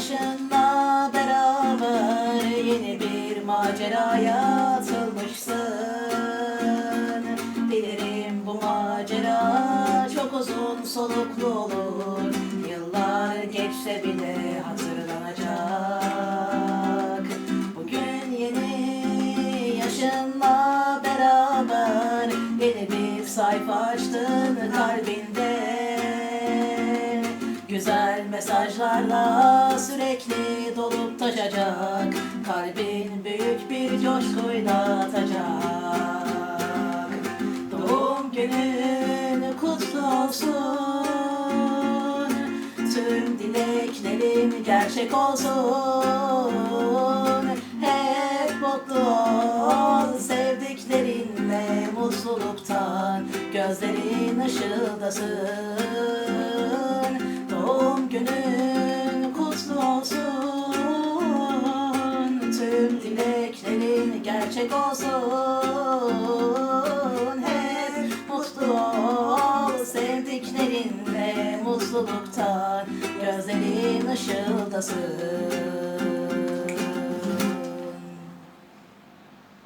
arkadaşınla beraber yeni bir maceraya atılmışsın. Bilirim bu macera çok uzun soluklu olur. Yıllar geçse bile hatırlanacak. Bugün yeni yaşınla beraber yeni bir sayfa açtın kalbinde. Güzel mesajlarla sürekli dolup taşacak. Kalbin büyük bir coşkuyla atacak. Doğum günün kutlu olsun. Tüm dileklerin gerçek olsun. Hep mutlu ol sevdiklerinle mutluluktan. Gözlerin ışıldasın gerçek olsun. Hep mutlu ol sevdiklerinle mutluluktan Gözlerin ışıldasın